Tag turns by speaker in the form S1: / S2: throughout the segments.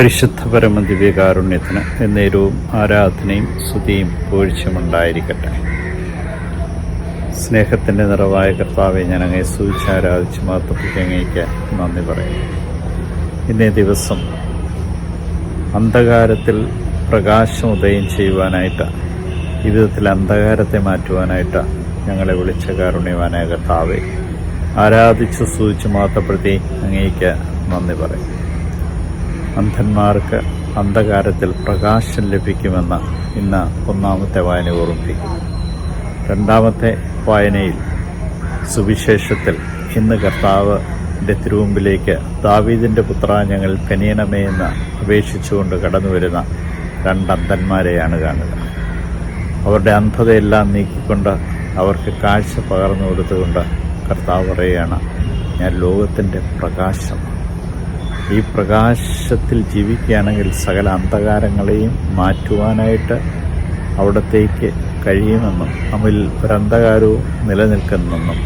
S1: പരിശുദ്ധ പരമ ദിവ്യകാരുണ്യത്തിന് എന്നേരവും ആരാധനയും സ്തുതിയും പൂഴ്ചയുമുണ്ടായിരിക്കട്ടെ സ്നേഹത്തിന്റെ നിറവായ കർത്താവെ ഞാൻ അങ്ങേ സൂചിച്ച് ആരാധിച്ച് മാത്രപ്പിക്ക് അങ്ങേക്ക് നന്ദി പറയും ഇന്നേ ദിവസം അന്ധകാരത്തിൽ പ്രകാശം ഉദയം ചെയ്യുവാനായിട്ട് ജീവിതത്തിൽ അന്ധകാരത്തെ മാറ്റുവാനായിട്ട് ഞങ്ങളെ വിളിച്ച കാരുണ്യവാനായ കർത്താവെ ആരാധിച്ച് സൂചിച്ച് മാത്രപ്പെടുത്തി അങ്ങേക്ക് നന്ദി പറയും അന്ധന്മാർക്ക് അന്ധകാരത്തിൽ പ്രകാശം ലഭിക്കുമെന്ന് ഇന്ന് ഒന്നാമത്തെ വായന ഓർമ്മിപ്പിക്കും രണ്ടാമത്തെ വായനയിൽ സുവിശേഷത്തിൽ ഇന്ന് കർത്താവ് എന്റെ തിരുമുമ്പിലേക്ക് ദാവീദിന്റെ പുത്ര ഞങ്ങൾ കനിയണമേ എന്ന് അപേക്ഷിച്ചുകൊണ്ട് കടന്നു വരുന്ന രണ്ട് അന്ധന്മാരെയാണ് കാണുക. അവരുടെ അന്ധതയെല്ലാം നീക്കിക്കൊണ്ട് അവർക്ക് കാഴ്ച പകർന്നു കൊടുത്തുകൊണ്ട് കർത്താവ് പറയുകയാണ് ഞാൻ ലോകത്തിന്റെ പ്രകാശം ഈ പ്രകാശത്തിൽ ജീവിക്കുകയാണെങ്കിൽ സകല അന്ധകാരങ്ങളെയും മാറ്റുവാനായിട്ട് അവിടത്തേക്ക് കഴിയുമെന്നും നമ്മിൽ ഒരു അന്ധകാരവും നിലനിൽക്കുന്നെന്നും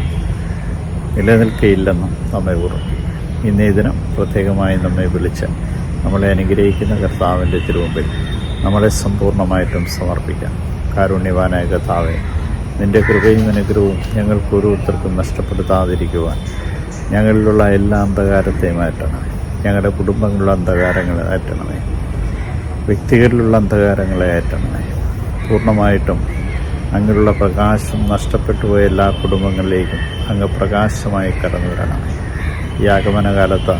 S1: നിലനിൽക്കയില്ലെന്നും നമ്മെ ഉറപ്പി ഇന്നേ ദിനം പ്രത്യേകമായി നമ്മെ വിളിച്ച് നമ്മളെ അനുഗ്രഹിക്കുന്ന കർത്താവിന്റെ തിരുവമ്പിൽ നമ്മളെ സമ്പൂർണമായിട്ടും സമർപ്പിക്കാം. കാരുണ്യവാനായ കർത്താവെ നിന്റെ കൃപയും അനുഗ്രഹവും ഞങ്ങൾക്ക് ഓരോരുത്തർക്കും നഷ്ടപ്പെടുത്താതിരിക്കുവാൻ ഞങ്ങളിലുള്ള എല്ലാ അന്ധകാരത്തെയും മാറ്റണമേ ഞങ്ങളുടെ കുടുംബങ്ങളിലുള്ള അന്ധകാരങ്ങളെ ഏറ്റണമേ വ്യക്തികളിലുള്ള അന്ധകാരങ്ങളെ ഏറ്റണമേ പൂർണമായിട്ടും അങ്ങനെയുള്ള പ്രകാശം നഷ്ടപ്പെട്ടു പോയ എല്ലാ കുടുംബങ്ങളിലേക്കും അങ്ങ് പ്രകാശമായി കടന്നു വരണം ഈ ആഗമനകാലത്ത്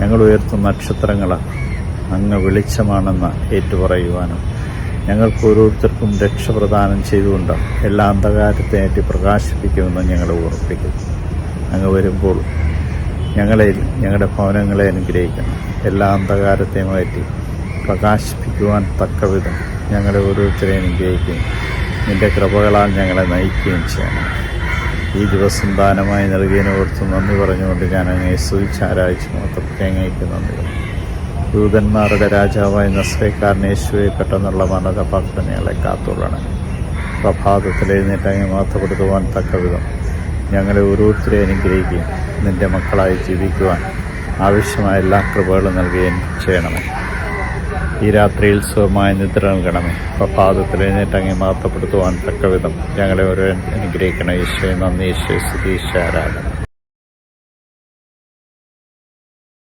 S1: ഞങ്ങൾ ഉയർത്തുന്ന നക്ഷത്രങ്ങൾ അങ്ങ് വെളിച്ചമാണെന്ന് ഏറ്റുപറയുവാനും ഞങ്ങൾക്ക് ഓരോരുത്തർക്കും രക്ഷപ്രദാനം ചെയ്തുകൊണ്ട് എല്ലാ അന്ധകാരത്തെ ഏറ്റി പ്രകാശിപ്പിക്കുമെന്ന് ഞങ്ങൾ ഓർപ്പിക്കുന്നു. അങ്ങ് വരുമ്പോൾ ഞങ്ങളെ ഞങ്ങളുടെ ഭവനങ്ങളെ അനുഗ്രഹിക്കണം എല്ലാ അന്ധകാരത്തെയും മാറ്റി പ്രകാശിപ്പിക്കുവാൻ തക്കവിധം ഞങ്ങളെ ഓരോരുത്തരെയും അനുഗ്രഹിക്കുകയും നിന്റെ കൃപകളാൽ ഞങ്ങളെ നയിക്കുകയും ചെയ്യണം. ഈ ദിവസം ദാനമായി നൽകിയതിനെ ഓർത്ത് നന്ദി പറഞ്ഞുകൊണ്ട് ഞാൻ അങ്ങേ സൂചിച്ച് ആരാഴ്ച മാത്രത്തെ അങ്ങേക്ക് നന്ദി ദൂതന്മാരുടെ രാജാവായ നസ്രേക്കാരൻ പെട്ടെന്നുള്ള മനത പ്രാർത്ഥനകളെ കാത്തുകൊള്ളണം. പ്രഭാതത്തിൽ എഴുന്നേറ്റ് അങ്ങ് മാത്തപ്പെടുത്തുവാൻ തക്കവിധം ഞങ്ങളെ ഓരോരുത്തരെ അനുഗ്രഹിക്കുകയും നിന്റെ മക്കളായി ജീവിക്കുവാൻ ആവശ്യമായ എല്ലാ കൃപകളും നൽകുകയും ചെയ്യണമേ. ഈ രാത്രിയിൽ സുഖമായ നിദ്ര നൽകണമേ. പ്രഭാതത്തിൽ എഴുന്നേറ്റങ്ങി മാർത്തപ്പെടുത്തുവാൻ തക്കവിധം ഞങ്ങളെ ഓരോ അനുഗ്രഹിക്കണം ഈശോയെ നന്ദി. ഈശോ സ്തുതി.